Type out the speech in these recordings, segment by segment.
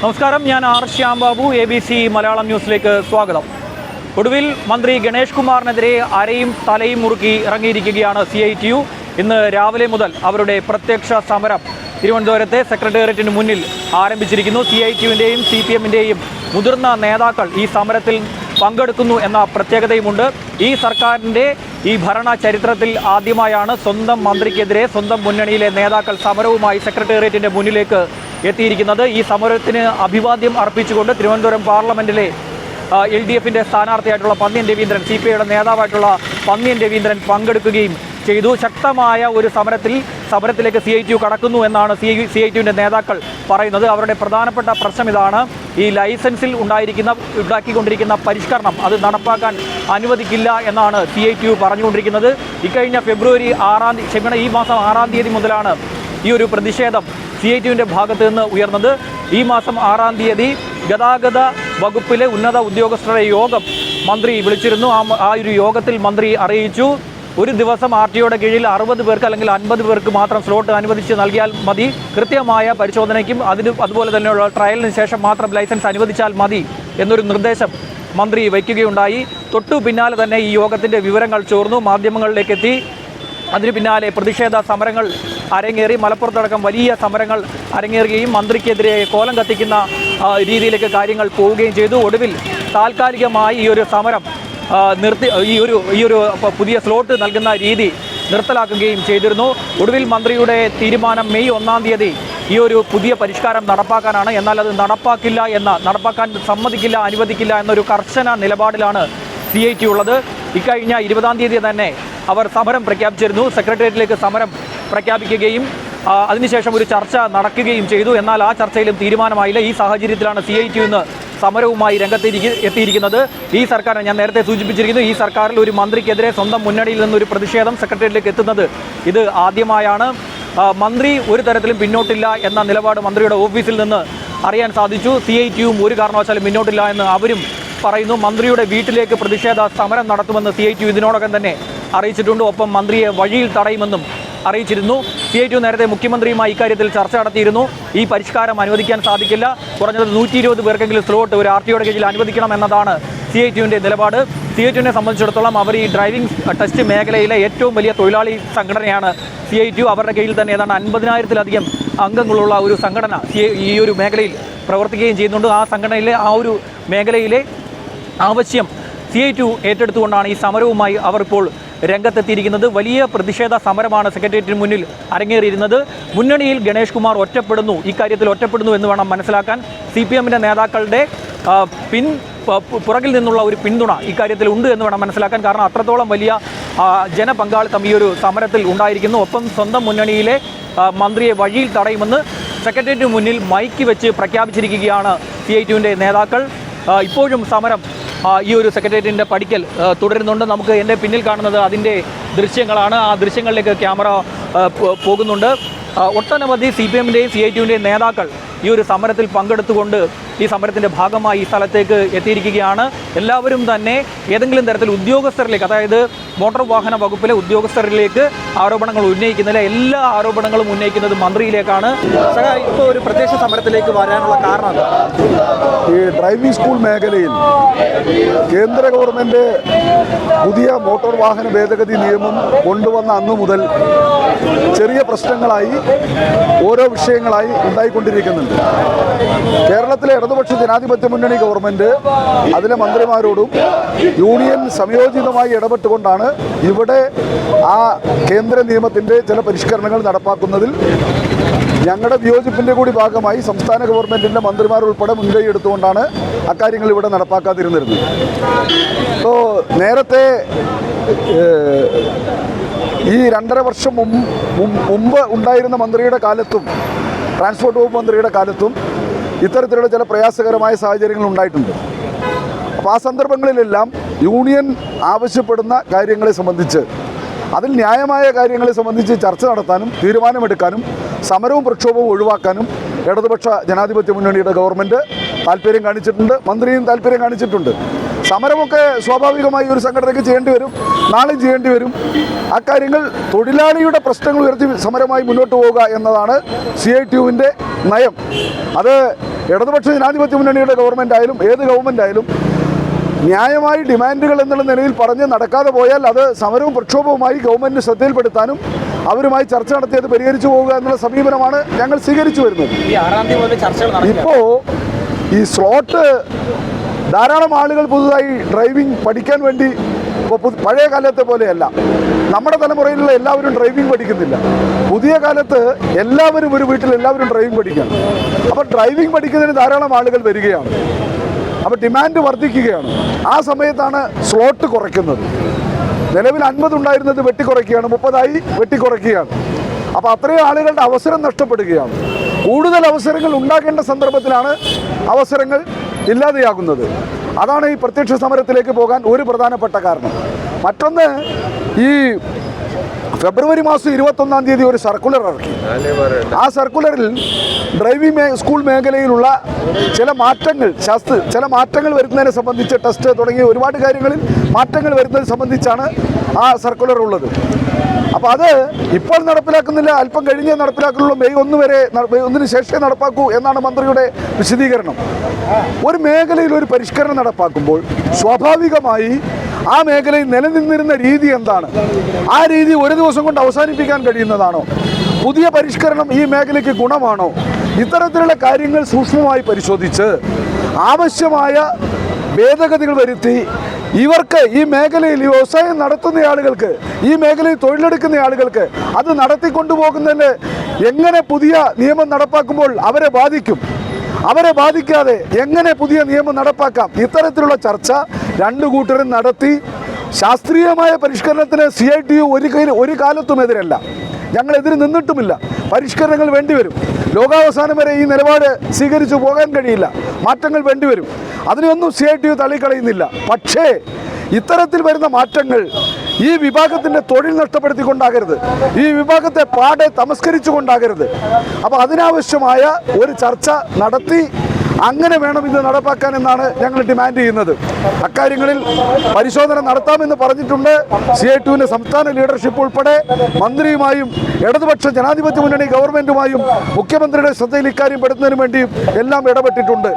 നമസ്കാരം ഞാൻ R Shyam Babu A B C Malayalam ന്യൂസിലേക്ക് സ്വാഗതം. ഒടുവിൽ മന്ത്രി ഗണേഷ് കുമാറിനെതിരെ അരയും തലയും മുറുക്കി ഇറങ്ങിയിരിക്കുകയാണ് സി ഐ ടി യു ഇന്ന് രാവിലെ മുതൽ അവരുടെ പ്രത്യക്ഷ സമരം തിരുവനന്തപുരത്തെ സെക്രട്ടേറിയറ്റിന് മുന്നിൽ ആരംഭിച്ചിരിക്കുന്നു. സി ഐ ടി യുവിന്റെയും സി പി എമ്മിന്റെയും മുതിർന്ന നേതാക്കൾ ഈ സമരത്തിൽ പങ്കെടുക്കുന്നു എന്ന പ്രത്യേകതയുമുണ്ട്. ഈ സർക്കാരിന്റെ ഈ ഭരണ ചരിത്രത്തിൽ ആദ്യമായാണ് സ്വന്തം മന്ത്രിക്കെതിരെ സ്വന്തം മുന്നണിയിലെ നേതാക്കൾ സമരവുമായി സെക്രട്ടേറിയറ്റിന്റെ മുന്നിലേക്ക് എത്തിയിരിക്കുന്നത്. ഈ സമരത്തിന് അഭിവാദ്യം അർപ്പിച്ചുകൊണ്ട് തിരുവനന്തപുരം പാർലമെന്റിലെ എൽ ഡി എഫിന്റെ സ്ഥാനാർത്ഥിയായിട്ടുള്ള പന്ന്യൻ രവീന്ദ്രൻ സി പി ഐയുടെ നേതാവായിട്ടുള്ള പന്ന്യൻ രവീന്ദ്രൻ പങ്കെടുക്കുകയും ചെയ്തു. ശക്തമായ ഒരു സമരത്തിൽ സമരത്തിലേക്ക് സി ഐ ടി യു കടക്കുന്നു എന്നാണ് സി സി ഐ ടിയുവിന്റെ നേതാക്കൾ പറയുന്നത്. അവരുടെ പ്രധാനപ്പെട്ട പ്രശ്നം ഇതാണ് ഈ ലൈസൻസിൽ ഉണ്ടായിരിക്കുന്ന ഉണ്ടാക്കിക്കൊണ്ടിരിക്കുന്ന പരിഷ്കരണം അത് നടപ്പാക്കാൻ അനുവദിക്കില്ല എന്നാണ് സി ഐ ടി യു പറഞ്ഞുകൊണ്ടിരിക്കുന്നത്. ഇക്കഴിഞ്ഞ ഫെബ്രുവരി ആറാം തീയതി ക്ഷമിക്കണം ഈ മാസം ആറാം തീയതി മുതലാണ് ഈ ഒരു പ്രതിഷേധം സി ഐ ടിയുവിന്റെ ഭാഗത്ത് നിന്ന് ഉയർന്നത് ഈ മാസം ആറാം തീയതി ഗതാഗത വകുപ്പിലെ ഉന്നത ഉദ്യോഗസ്ഥരുടെ യോഗം മന്ത്രി വിളിച്ചിരുന്നു. ആ ആ ഒരു യോഗത്തിൽ മന്ത്രി അറിയിച്ചു. ഒരു ദിവസം ആർ ടിഒയുടെ കീഴിൽ അറുപത് പേർക്ക് അല്ലെങ്കിൽ അൻപത് പേർക്ക് മാത്രം സ്ലോട്ട് അനുവദിച്ച് നൽകിയാൽ മതി. കൃത്യമായ പരിശോധനയ്ക്കും അതിന് അതുപോലെ തന്നെയുള്ള ട്രയലിന് ശേഷം മാത്രം ലൈസൻസ് അനുവദിച്ചാൽ മതി എന്നൊരു നിർദ്ദേശം മന്ത്രി വയ്ക്കുകയുണ്ടായി. തൊട്ടു പിന്നാലെ തന്നെ ഈ യോഗത്തിന്റെ വിവരങ്ങൾ ചോർന്നു. മാധ്യമങ്ങളിലേക്ക് എത്തി. അതിന് പിന്നാലെ പ്രതിഷേധ സമരങ്ങൾ അരങ്ങേറി. മലപ്പുറത്തടക്കം വലിയ സമരങ്ങൾ അരങ്ങേറുകയും മന്ത്രിക്കെതിരെ കോലം കത്തിക്കുന്ന രീതിയിലേക്ക് കാര്യങ്ങൾ പോവുകയും ചെയ്തു. ഒടുവിൽ താൽക്കാലികമായി ഈ ഒരു സമരം നിർത്തി ഈ ഒരു ഈ ഒരു പുതിയ സ്ലോട്ട് നൽകുന്ന രീതി നിർത്തലാക്കുകയും ചെയ്തിരുന്നു. ഒടുവിൽ മന്ത്രിയുടെ തീരുമാനം മെയ് ഒന്നാം തീയതി ഈ ഒരു പുതിയ പരിഷ്കാരം നടപ്പാക്കാനാണ്. എന്നാൽ അത് നടപ്പാക്കില്ല എന്ന നടപ്പാക്കാൻ സമ്മതിക്കില്ല അനുവദിക്കില്ല എന്നൊരു കർശന നിലപാടിലാണ് സി ഐ ടി ഉള്ളത്. ഇക്കഴിഞ്ഞ ഇരുപതാം തീയതി തന്നെ അവർ സമരം പ്രഖ്യാപിച്ചിരുന്നു. സെക്രട്ടേറിയറ്റിലേക്ക് സമരം പ്രഖ്യാപിക്കുകയും അതിനുശേഷം ഒരു ചർച്ച നടക്കുകയും ചെയ്തു. എന്നാൽ ആ ചർച്ചയിലും തീരുമാനമായില്ല. ഈ സാഹചര്യത്തിലാണ് സി ഐ ടി ഇന്ന് സമരവുമായി രംഗത്തിരിക്ക എത്തിയിരിക്കുന്നത്. ഈ സർക്കാർ ഞാൻ നേരത്തെ സൂചിപ്പിച്ചിരിക്കുന്നു. ഈ സർക്കാരിൽ ഒരു മന്ത്രിക്കെതിരെ സ്വന്തം മുന്നണിയിൽ നിന്നൊരു പ്രതിഷേധം സെക്രട്ടേറിയറ്റിലേക്ക് എത്തുന്നത് ഇത് ആദ്യമായാണ്. മന്ത്രി ഒരു തരത്തിലും പിന്നോട്ടില്ല എന്ന നിലപാട് മന്ത്രിയുടെ ഓഫീസിൽ നിന്ന് അറിയാൻ സാധിച്ചു. സി ഐ ടിയും ഒരു കാരണവശാലും പിന്നോട്ടില്ല എന്ന് അവരും പറയുന്നു മന്ത്രിയുടെ വീട്ടിലേക്ക് പ്രതിഷേധ സമരം നടത്തുമെന്ന് സി ഐ ടി ഇതിനോടകം തന്നെ അറിയിച്ചിട്ടുണ്ട്. ഒപ്പം മന്ത്രിയെ വഴിയിൽ തടയുമെന്നും അറിയിച്ചിരുന്നു. സി ഐ ടി നേരത്തെ മുഖ്യമന്ത്രിയുമായി ഇക്കാര്യത്തിൽ ചർച്ച നടത്തിയിരുന്നു. ഈ പരിഷ്കാരം അനുവദിക്കാൻ സാധിക്കില്ല. കുറഞ്ഞത് നൂറ്റി ഇരുപത് പേർക്കെങ്കിലും സ്ലോട്ട് ഒരു ആർ ടിയുടെ കീഴിൽ അനുവദിക്കണം എന്നതാണ് സി ഐ ടിയുവിന്റെ നിലപാട്. സി ഐ ടിയുവിനെ സംബന്ധിച്ചിടത്തോളം അവർ ഈ ഡ്രൈവിംഗ് ടെസ്റ്റ് മേഖലയിലെ ഏറ്റവും വലിയ തൊഴിലാളി സംഘടനയാണ് സി ഐ ടി. അവരുടെ കയ്യിൽ തന്നെ ഏതാണ്ട് അൻപതിനായിരത്തിലധികം അംഗങ്ങളുള്ള ഒരു സംഘടന ഈ ഒരു മേഖലയിൽ പ്രവർത്തിക്കുകയും ചെയ്യുന്നുണ്ട്. ആ സംഘടനയിലെ ആ ഒരു മേഖലയിലെ ആവശ്യം സി ഐ ടു ഏറ്റെടുത്തുകൊണ്ടാണ് ഈ സമരവുമായി അവർ ഇപ്പോൾ രംഗത്തെത്തിയിരിക്കുന്നത്. വലിയ പ്രതിഷേധ സമരമാണ് സെക്രട്ടേറിയറ്റിന് മുന്നിൽ അരങ്ങേറിയിരുന്നത്. മുന്നണിയിൽ ഗണേഷ് കുമാർ ഒറ്റപ്പെടുന്നു. ഇക്കാര്യത്തിൽ ഒറ്റപ്പെടുന്നു എന്ന് വേണം മനസ്സിലാക്കാൻ സി പി എമ്മിന്റെ നേതാക്കളുടെ പിൻ പുറകിൽ നിന്നുള്ള ഒരു പിന്തുണ ഇക്കാര്യത്തിൽ ഉണ്ട് എന്ന് വേണം മനസ്സിലാക്കാൻ. കാരണം അത്രത്തോളം വലിയ ജനപങ്കാളിത്തം ഈ ഒരു സമരത്തിൽ ഉണ്ടായിരിക്കുന്നു. ഒപ്പം സ്വന്തം മുന്നണിയിലെ മന്ത്രിയെ വഴിയിൽ തടയുമെന്ന് സെക്രട്ടേറിയറ്റിന് മുന്നിൽ മൈക്ക് വെച്ച് പ്രഖ്യാപിച്ചിരിക്കുകയാണ് സി ഐ ടുവിന്റെ നേതാക്കൾ. ഇപ്പോഴും സമരം ഈ ഒരു സെക്രട്ടേറിയറ്റിന്റെ പഠിക്കൽ തുടരുന്നുണ്ട്. നമുക്ക് എന്റെ പിന്നിൽ കാണുന്നത് അതിന്റെ ദൃശ്യങ്ങളാണ്. ആ ദൃശ്യങ്ങളിലേക്ക് ക്യാമറ പോകുന്നുണ്ട്. ഒട്ടനവധി സി പി എമ്മിന്റെയും സി ഐ ടിയുടെയും നേതാക്കൾ ഈ ഒരു സമരത്തിൽ പങ്കെടുത്തുകൊണ്ട് ഈ സമരത്തിന്റെ ഭാഗമായി ഈ സ്ഥലത്തേക്ക് എത്തിയിരിക്കുകയാണ്. എല്ലാവരും തന്നെ ഏതെങ്കിലും തരത്തിൽ ഉദ്യോഗസ്ഥരിലേക്ക് അതായത് മോട്ടോർ വാഹന വകുപ്പിലെ ഉദ്യോഗസ്ഥരിലേക്ക് ആരോപണങ്ങൾ ഉന്നയിക്കുന്നില്ല എല്ലാ ആരോപണങ്ങളും ഉന്നയിക്കുന്നത് മന്ത്രിയിലേക്കാണ്. ഇപ്പോൾ ഒരു പ്രത്യക്ഷ സമരത്തിലേക്ക് വരാനുള്ള കാരണം ഈ ഡ്രൈവിംഗ് സ്കൂൾ മേഖലയിൽ കേന്ദ്ര ഗവൺമെന്റ് പുതിയ മോട്ടോർ വാഹന ഭേദഗതി നിയമം കൊണ്ടുവന്ന അന്നു മുതൽ ചെറിയ പ്രശ്നങ്ങളായി ഓരോ വിഷയങ്ങളായി ഉണ്ടായിക്കൊണ്ടിരിക്കുന്നുണ്ട്. കേരളത്തിലെ ഇടതുപക്ഷ ജനാധിപത്യ മുന്നണി ഗവൺമെന്റ് അതിലെ മന്ത്രിമാരോടും യൂണിയൻ സംയോജിതമായി ഇടപെട്ടുകൊണ്ടാണ് ഇവിടെ ആ കേന്ദ്ര നിയമത്തിന്റെ ചില പരിഷ്കരണങ്ങൾ നടപ്പാക്കുന്നതിൽ ഞങ്ങളുടെ വിയോജിപ്പിന്റെ കൂടി ഭാഗമായി സംസ്ഥാന ഗവൺമെന്റിന്റെ മന്ത്രിമാർ ഉൾപ്പെടെ മുൻകൈ എടുത്തുകൊണ്ടാണ് അക്കാര്യങ്ങൾ ഇവിടെ നടപ്പാക്കാതിരുന്നിരുന്നത് ഇപ്പോൾ നേരത്തെ ഈ രണ്ടര വർഷം മുമ്പ് ഉണ്ടായിരുന്ന മന്ത്രിയുടെ കാലത്തും ട്രാൻസ്പോർട്ട് വകുപ്പ് മന്ത്രിയുടെ കാലത്തും ഇത്തരത്തിലുള്ള ചില പ്രയാസകരമായ സാഹചര്യങ്ങൾ ഉണ്ടായിട്ടുണ്ട്. അപ്പോൾ ആ സന്ദർഭങ്ങളിലെല്ലാം യൂണിയൻ ആവശ്യപ്പെടുന്ന കാര്യങ്ങളെ സംബന്ധിച്ച് അതിൽ ന്യായമായ കാര്യങ്ങളെ സംബന്ധിച്ച് ചർച്ച നടത്താനും തീരുമാനമെടുക്കാനും സമരവും പ്രക്ഷോഭവും ഒഴിവാക്കാനും ഇടതുപക്ഷ ജനാധിപത്യ മുന്നണിയുടെ ഗവൺമെന്റ് താല്പര്യം കാണിച്ചിട്ടുണ്ട് മന്ത്രിയും താല്പര്യം കാണിച്ചിട്ടുണ്ട്. സമരമൊക്കെ സ്വാഭാവികമായി ഒരു സംഘടനയ്ക്ക് ചെയ്യേണ്ടി വരും. നാളെ ചെയ്യേണ്ടി വരും. അക്കാര്യങ്ങൾ തൊഴിലാളിയുടെ പ്രശ്നങ്ങൾ ഉയർത്തി സമരമായി മുന്നോട്ട് പോവുക എന്നതാണ് സി ഐ ടി യുവിന്റെ നയം. അത് ഇടതുപക്ഷ ജനാധിപത്യ മുന്നണിയുടെ ഗവൺമെന്റ് ആയാലും ഏത് ഗവൺമെന്റ് ആയാലും ന്യായമായി ഡിമാൻഡുകൾ എന്നുള്ള നിലയിൽ പറഞ്ഞ് നടക്കാതെ പോയാൽ അത് സമരവും പ്രക്ഷോഭവുമായി ഗവൺമെന്റ് ശ്രദ്ധയിൽപ്പെടുത്താനും അവരുമായി ചർച്ച നടത്തിയത് പരിഹരിച്ചു പോവുക എന്നുള്ള സമീപനമാണ് ഞങ്ങൾ സ്വീകരിച്ചു വരുന്നത്. ഇപ്പോൾ ഈ സ്ലോട്ട് ധാരാളം ആളുകൾ പുതുതായി ഡ്രൈവിംഗ് പഠിക്കാൻ വേണ്ടി ഇപ്പോൾ പഴയ കാലത്തെ പോലെയല്ല. നമ്മുടെ തലമുറയിലുള്ള എല്ലാവരും ഡ്രൈവിംഗ് പഠിക്കുന്നില്ല. പുതിയ കാലത്ത് എല്ലാവരും ഒരു വീട്ടിൽ എല്ലാവരും ഡ്രൈവിംഗ് പഠിക്കണം അപ്പോൾ ഡ്രൈവിംഗ് പഠിക്കുന്നതിന് ധാരാളം ആളുകൾ വരികയാണ്. അപ്പോൾ ഡിമാൻഡ് വർദ്ധിക്കുകയാണ്. ആ സമയത്താണ് സ്ലോട്ട് കുറയ്ക്കുന്നത്. നിലവിൽ അൻപത് ഉണ്ടായിരുന്നത് വെട്ടിക്കുറയ്ക്കുകയാണ്. മുപ്പതായി വെട്ടിക്കുറയ്ക്കുകയാണ്. അപ്പോൾ അത്രയും ആളുകളുടെ അവസരം നഷ്ടപ്പെടുകയാണ്. കൂടുതൽ അവസരങ്ങൾ ഉണ്ടാകേണ്ട സന്ദർഭത്തിലാണ് അവസരങ്ങൾ ഇല്ലാതെയാകുന്നത്. അതാണ് ഈ പ്രത്യക്ഷ സമരത്തിലേക്ക് പോകാൻ ഒരു പ്രധാനപ്പെട്ട കാരണം. മറ്റൊന്ന് ഈ ഫെബ്രുവരി മാസം ഇരുപത്തൊന്നാം തീയതി ഒരു സർക്കുലർ ഇറക്കി. ആ സർക്കുലറിൽ ഡ്രൈവിംഗ് സ്കൂൾ മേഖലയിലുള്ള ചില മാറ്റങ്ങൾ ശാസ്ത്ര ചില മാറ്റങ്ങൾ വരുന്നതിനെ സംബന്ധിച്ച് ടെസ്റ്റ് തുടങ്ങിയ ഒരുപാട് കാര്യങ്ങളിൽ മാറ്റങ്ങൾ വരുന്നത് സംബന്ധിച്ചാണ് ആ സർക്കുലർ ഉള്ളത്. അപ്പോൾ അത് ഇപ്പോൾ നടപ്പിലാക്കുന്നില്ല അല്പം കഴിഞ്ഞേ നടപ്പിലാക്കുള്ളൂ മെയ് ഒന്ന് വരെ മെയ് ഒന്നിന് ശേഷമേ നടപ്പാക്കൂ എന്നാണ് മന്ത്രിയുടെ വിശദീകരണം. ഒരു മേഖലയിൽ ഒരു പരിഷ്കരണം നടപ്പാക്കുമ്പോൾ സ്വാഭാവികമായി ആ മേഖലയിൽ നിലനിന്നിരുന്ന രീതി എന്താണ്? ആ രീതി ഒരു ദിവസം കൊണ്ട് അവസാനിപ്പിക്കാൻ കഴിയുന്നതാണോ? പുതിയ പരിഷ്കരണം ഈ മേഖലയ്ക്ക് ഗുണമാണോ? ഇത്തരത്തിലുള്ള കാര്യങ്ങൾ സൂക്ഷ്മമായി പരിശോധിച്ച് ആവശ്യമായ ഭേദഗതികൾ വരുത്തി ഇവർക്ക് ഈ മേഖലയിൽ ഈ വ്യവസായം നടത്തുന്ന ആളുകൾക്ക് ഈ മേഖലയിൽ തൊഴിലെടുക്കുന്ന ആളുകൾക്ക് അത് നടത്തിക്കൊണ്ടുപോകുന്നതിന് എങ്ങനെ പുതിയ നിയമം നടപ്പാക്കുമ്പോൾ അവരെ ബാധിക്കും? അവരെ ബാധിക്കാതെ എങ്ങനെ പുതിയ നിയമം നടപ്പാക്കാം? ഇത്തരത്തിലുള്ള ചർച്ച രണ്ടു കൂട്ടരും നടത്തി. ശാസ്ത്രീയമായ പരിഷ്കരണത്തിന് സി ഐ ടി യു ഒരു ഒരു കാലത്തും എതിരല്ല. ഞങ്ങൾ എതിര് നിന്നിട്ടുമില്ല. പരിഷ്കരണങ്ങൾ വേണ്ടിവരും. ലോകാവസാനം വരെ ഈ നിലപാട് സ്വീകരിച്ചു പോകാൻ കഴിയില്ല. മാറ്റങ്ങൾ വേണ്ടിവരും. അതിനെയൊന്നും സി ഐ ടി യു തള്ളിക്കളയുന്നില്ല. പക്ഷേ ഇത്തരത്തിൽ വരുന്ന മാറ്റങ്ങൾ ഈ വിഭാഗത്തിന്റെ തൊഴിൽ നഷ്ടപ്പെടുത്തിക്കൊണ്ടാകരുത്. ഈ വിഭാഗത്തെ പാടെ തമസ്കരിച്ചുകൊണ്ടാകരുത്. അപ്പോൾ അതിനാവശ്യമായ ഒരു ചർച്ച നടത്തി അങ്ങനെ വേണം ഇത് നടപ്പാക്കാൻ എന്നാണ് ഞങ്ങൾ ഡിമാൻഡ് ചെയ്യുന്നത്. അക്കാര്യങ്ങളിൽ പരിശോധന നടത്താമെന്ന് പറഞ്ഞിട്ടുണ്ട്. സി ഐ ടുവിന്റെ സംസ്ഥാന ലീഡർഷിപ്പ് ഉൾപ്പെടെ മന്ത്രിയുമായും ഇടതുപക്ഷ ജനാധിപത്യ മുന്നണി ഗവൺമെന്റുമായും മുഖ്യമന്ത്രിയുടെ ശ്രദ്ധയിൽ ഇക്കാര്യം പെടുന്നതിന് വേണ്ടിയും എല്ലാം ഇടപെട്ടിട്ടുണ്ട്.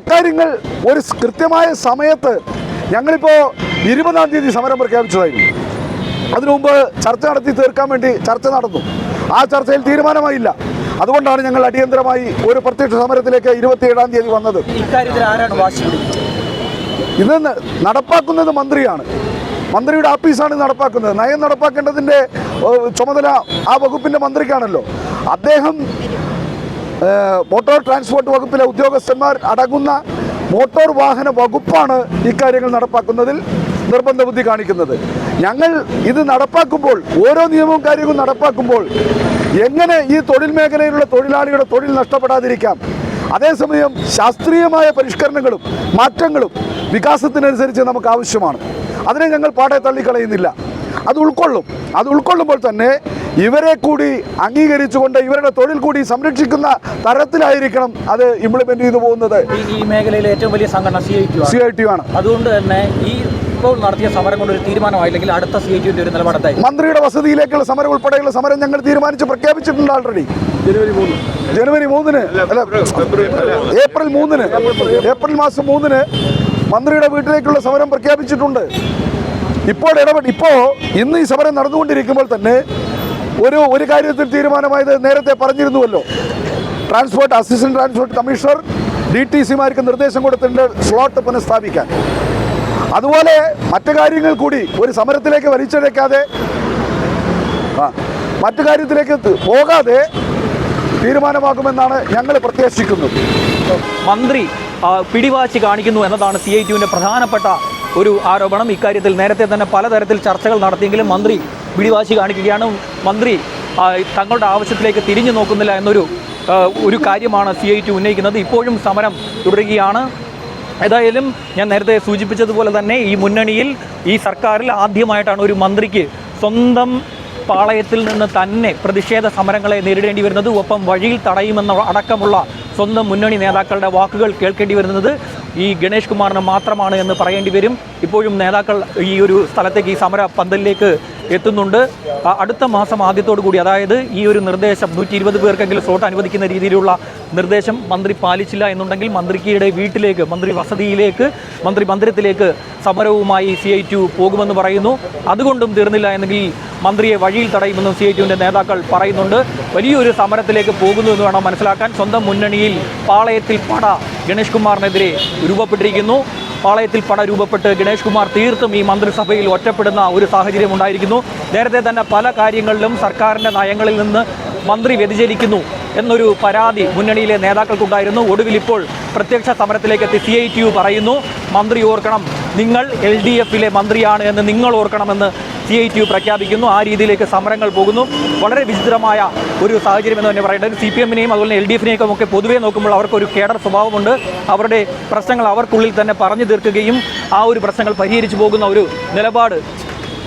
അക്കാര്യങ്ങൾ ഒരു കൃത്യമായ സമയത്ത് ഞങ്ങളിപ്പോൾ ഇരുപതാം തീയതി സമരം പ്രഖ്യാപിച്ചതായിരുന്നു. അതിനു മുമ്പ് ചർച്ച നടത്തി തീർക്കാൻ വേണ്ടി ചർച്ച നടന്നു. ആ ചർച്ചയിൽ തീരുമാനമായില്ല. അതുകൊണ്ടാണ് ഞങ്ങൾ അടിയന്തരമായി ഒരു പ്രത്യക്ഷ സമരത്തിലേക്ക് ഇരുപത്തിയേഴാം തീയതി വന്നത്. ഇത് നടപ്പാക്കുന്നത് മന്ത്രിയാണ്. മന്ത്രിയുടെ ആഫീസാണ് നടപ്പാക്കുന്നത്. നയം നടപ്പാക്കേണ്ടതിന്റെ ചുമതല ആ വകുപ്പിന്റെ മന്ത്രിക്കാണല്ലോ. അദ്ദേഹം മോട്ടോർ ട്രാൻസ്പോർട്ട് വകുപ്പിലെ ഉദ്യോഗസ്ഥന്മാർ അടങ്ങുന്ന മോട്ടോർ വാഹന വകുപ്പാണ് ഇക്കാര്യങ്ങൾ നടപ്പാക്കുന്നതിൽ നിർബന്ധ ബുദ്ധി കാണിക്കുന്നത്. ഞങ്ങൾ ഇത് നടപ്പാക്കുമ്പോൾ ഓരോ നിയമവും കാര്യവും നടപ്പാക്കുമ്പോൾ എങ്ങനെ ഈ തൊഴിൽ മേഖലയിലുള്ള തൊഴിലാളികളുടെ തൊഴിൽ നഷ്ടപ്പെടാതിരിക്കാം? അതേസമയം ശാസ്ത്രീയമായ പരിഷ്കരണങ്ങളും മാറ്റങ്ങളും വികാസത്തിനനുസരിച്ച് നമുക്ക് ആവശ്യമാണ്. അതിനെ ഞങ്ങൾ പാടെ തള്ളിക്കളയുന്നില്ല. അത് ഉൾക്കൊള്ളും. അത് ഉൾക്കൊള്ളുമ്പോൾ തന്നെ ഇവരെ കൂടി അംഗീകരിച്ചുകൊണ്ട് ഇവരുടെ തൊഴിൽ കൂടി സംരക്ഷിക്കുന്ന തരത്തിലായിരിക്കണം അത് ഇംപ്ലിമെന്റ് ചെയ്തു പോകുന്നത്. ഈ- മേഖലയിലെ ഏറ്റവും വലിയ സംഘടന സി ഐ ടി ആണ് അതുകൊണ്ട് തന്നെ ഈ ഇപ്പോൾ നടത്തിയ സമരം കൊണ്ട് ഒരു തീരുമാനമായില്ലെങ്കിൽ അടുത്ത സി ഐ ഒരു നിലപാടെന്തായി? മന്ത്രിയുടെ വസതിയിലേക്കുള്ള സമരം ഉൾപ്പെടെയുള്ള സമരം ഞങ്ങൾ തീരുമാനിച്ച് പ്രഖ്യാപിച്ചിട്ടുണ്ട് ആൾറെഡി ജനുവരി മൂന്ന്. ജനുവരി മൂന്നിന് അല്ല ഏപ്രിൽ മൂന്നിന് ഏപ്രിൽ മാസം മൂന്നിന് മന്ത്രിയുടെ വീട്ടിലേക്കുള്ള സമരം പ്രഖ്യാപിച്ചിട്ടുണ്ട്. ഇപ്പോൾ ഇടപെട്ട് ഇപ്പോൾ ഇന്ന് ഈ സമരം നടന്നുകൊണ്ടിരിക്കുമ്പോൾ തന്നെ ഒരു ഒരു കാര്യത്തിൽ തീരുമാനമായത് നേരത്തെ പറഞ്ഞിരുന്നുവല്ലോ. Transport assistant transport commissioner D T സിമാർക്ക് നിർദ്ദേശം കൊടുത്തിട്ടുണ്ട് സ്ലോട്ട് പുനഃസ്ഥാപിക്കാൻ. അതുപോലെ മറ്റു കാര്യങ്ങൾ കൂടി ഒരു സമരത്തിലേക്ക് വലിച്ചഴക്കാതെ മറ്റു കാര്യത്തിലേക്ക് പോകാതെ തീരുമാനമാകുമെന്നാണ് ഞങ്ങൾ പ്രത്യാശിക്കുന്നത് മന്ത്രി പിടിവാശി കാണിക്കുന്നു എന്നതാണ് സി ഐ ടിയുവിന്റെ പ്രധാനപ്പെട്ട ഒരു ആരോപണം. ഇക്കാര്യത്തിൽ നേരത്തെ തന്നെ പലതരത്തിൽ ചർച്ചകൾ നടത്തിയെങ്കിലും മന്ത്രി പിടിവാശി കാണിക്കുകയാണ്. മന്ത്രി തങ്ങളുടെ ആവശ്യത്തിലേക്ക് തിരിഞ്ഞു നോക്കുന്നില്ല എന്നൊരു ഒരു കാര്യമാണ് സി ഐ ടി ഉന്നയിക്കുന്നത്. ഇപ്പോഴും സമരം തുടരുകയാണ്. ഏതായാലും ഞാൻ നേരത്തെ സൂചിപ്പിച്ചതുപോലെ തന്നെ ഈ മുന്നണിയിൽ ഈ സർക്കാരിൽ ആദ്യമായിട്ടാണ് ഒരു മന്ത്രിക്ക് സ്വന്തം പാളയത്തിൽ നിന്ന് തന്നെ പ്രതിഷേധ സമരങ്ങളെ നേരിടേണ്ടി വരുന്നത് ഒപ്പം വഴിയിൽ തടയുമെന്ന അടക്കമുള്ള സ്വന്തം മുന്നണി നേതാക്കളുടെ വാക്കുകൾ കേൾക്കേണ്ടി വരുന്നത് ഈ ഗണേഷ് കുമാറിന് മാത്രമാണ് എന്ന് പറയേണ്ടി വരും. ഇപ്പോഴും നേതാക്കൾ ഈ ഒരു സ്ഥലത്തേക്ക് ഈ സമര പന്തലിലേക്ക് എത്തുന്നുണ്ട്. അടുത്ത മാസം ആദ്യത്തോടു കൂടി അതായത് ഈ ഒരു നിർദ്ദേശം നൂറ്റി ഇരുപത് പേർക്കെങ്കിലും സ്ലോട്ട് അനുവദിക്കുന്ന രീതിയിലുള്ള നിർദ്ദേശം മന്ത്രി പാലിച്ചില്ല എന്നുണ്ടെങ്കിൽ മന്ത്രിക്കിയുടെ വീട്ടിലേക്ക് മന്ത്രി വസതിയിലേക്ക് മന്ത്രി മന്ദിരത്തിലേക്ക് സമരവുമായി സി ഐ ടു പോകുമെന്ന് പറയുന്നു. അതുകൊണ്ടും തീർന്നില്ല എന്നെങ്കിൽ മന്ത്രിയെ വഴിയിൽ തടയുമെന്നും സി ഐ ടുവിന്റെ നേതാക്കൾ പറയുന്നുണ്ട്. വലിയൊരു സമരത്തിലേക്ക് പോകുന്നു എന്ന് വേണം മനസ്സിലാക്കാൻ. സ്വന്തം മുന്നണിയിൽ പാളയത്തിൽ പട ഗണേഷ് കുമാറിനെതിരെ രൂപപ്പെട്ടിരിക്കുന്നു. പാളയത്തിൽ പട രൂപപ്പെട്ട് ഗണേഷ് കുമാർ തീർത്തും ഈ മന്ത്രിസഭയിൽ ഒറ്റപ്പെടുന്ന ഒരു സാഹചര്യം ഉണ്ടായിരിക്കുന്നു. നേരത്തെ തന്നെ പല കാര്യങ്ങളിലും സർക്കാരിന്റെ നയങ്ങളിൽ നിന്ന് മന്ത്രി വ്യതിചലിക്കുന്നു എന്നൊരു പരാതി മുന്നണിയിലെ നേതാക്കൾക്കുണ്ടായിരുന്നു. ഒടുവിൽ ഇപ്പോൾ പ്രത്യക്ഷ സമരത്തിലേക്ക് എത്തി. സി ഐ ടി യു പറയുന്നു മന്ത്രി ഓർക്കണം നിങ്ങൾ എൽ ഡി എഫിലെ മന്ത്രിയാണ് എന്ന് നിങ്ങൾ ഓർക്കണമെന്ന് സി ഐ ടി യു പ്രഖ്യാപിക്കുന്നു. ആ രീതിയിലേക്ക് സമരങ്ങൾ പോകുന്നു. വളരെ വിചിത്രമായ ഒരു സാഹചര്യം എന്ന് തന്നെ പറയേണ്ടത് സി പി എമ്മിനെയും അതുപോലെ എൽ ഡി എഫിനെയൊക്കെ ഒക്കെ പൊതുവേ നോക്കുമ്പോൾ അവർക്കൊരു കേഡർ സ്വഭാവമുണ്ട്. അവരുടെ പ്രശ്നങ്ങൾ അവർക്കുള്ളിൽ തന്നെ പറഞ്ഞു തീർക്കുകയും ആ ഒരു പ്രശ്നങ്ങൾ പരിഹരിച്ചു പോകുന്ന ഒരു നിലപാട്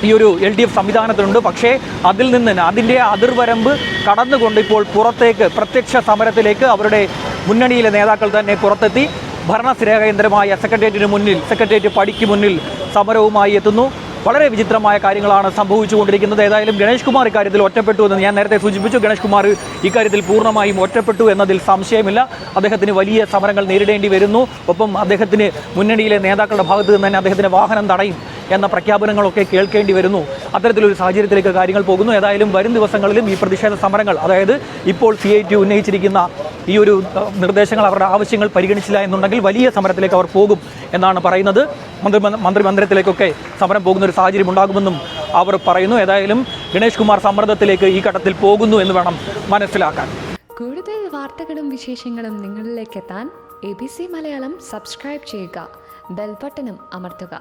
ഈ ഒരു എൽ ഡി എഫ് സംവിധാനത്തിലുണ്ട്. പക്ഷേ അതിൽ നിന്ന് അതിന്റെ അതിർവരമ്പ് കടന്നുകൊണ്ട് ഇപ്പോൾ പുറത്തേക്ക് പ്രത്യക്ഷ സമരത്തിലേക്ക് അവരുടെ മുന്നണിയിലെ നേതാക്കൾ തന്നെ പുറത്തെത്തി. ഭരണസ്ഥിര കേന്ദ്രമായ സെക്രട്ടേറിയറ്റിന് മുന്നിൽ സെക്രട്ടേറിയറ്റ് പടിക്ക് മുന്നിൽ സമരവുമായി എത്തുന്നു. വളരെ വിചിത്രമായ കാര്യങ്ങളാണ് സംഭവിച്ചുകൊണ്ടിരിക്കുന്നത്. ഏതായാലും ഗണേഷ് കുമാർ ഇക്കാര്യത്തിൽ ഒറ്റപ്പെട്ടു എന്ന് ഞാൻ നേരത്തെ സൂചിപ്പിച്ചു. ഗണേഷ് കുമാർ ഇക്കാര്യത്തിൽ പൂർണമായും ഒറ്റപ്പെട്ടു എന്നതിൽ സംശയമില്ല. അദ്ദേഹത്തിന് വലിയ സമരങ്ങൾ നേരിടേണ്ടി വരുന്നു. ഒപ്പം അദ്ദേഹത്തിന് മുന്നണിയിലെ നേതാക്കളുടെ ഭാഗത്ത് നിന്ന് തന്നെ അദ്ദേഹത്തിന് വാഹനം തടയും എന്ന പ്രഖ്യാപനങ്ങളൊക്കെ കേൾക്കേണ്ടി വരുന്നു. അത്തരത്തിലൊരു സാഹചര്യത്തിലേക്ക് കാര്യങ്ങൾ പോകുന്നു. ഏതായാലും വരും ദിവസങ്ങളിലും ഈ പ്രതിഷേധ സമരങ്ങൾ അതായത് ഇപ്പോൾ സി ഐ ടി ഉന്നയിച്ചിരിക്കുന്ന ഈ ഒരു നിർദ്ദേശങ്ങൾ അവരുടെ ആവശ്യങ്ങൾ പരിഗണിച്ചില്ല എന്നുണ്ടെങ്കിൽ വലിയ സമരത്തിലേക്ക് അവർ പോകും എന്നാണ് പറയുന്നത്. മന്ത്രി മന്ത്രി മന്ദിരത്തിലേക്കൊക്കെ സമരം പോകുന്ന ഒരു സാഹചര്യം ഉണ്ടാകുമെന്നും അവർ പറയുന്നു. ഏതായാലും ഗണേഷ് കുമാർ സമ്മർദ്ദത്തിലേക്ക് ഈ ഘട്ടത്തിൽ പോകുന്നു എന്ന് വേണം മനസ്സിലാക്കാൻ. കൂടുതൽ വാർത്തകളും വിശേഷങ്ങളും നിങ്ങളിലേക്ക് എത്താൻ A B C Malayalam subscribe ചെയ്യുക. ബെൽബട്ടനും അമർത്തുക.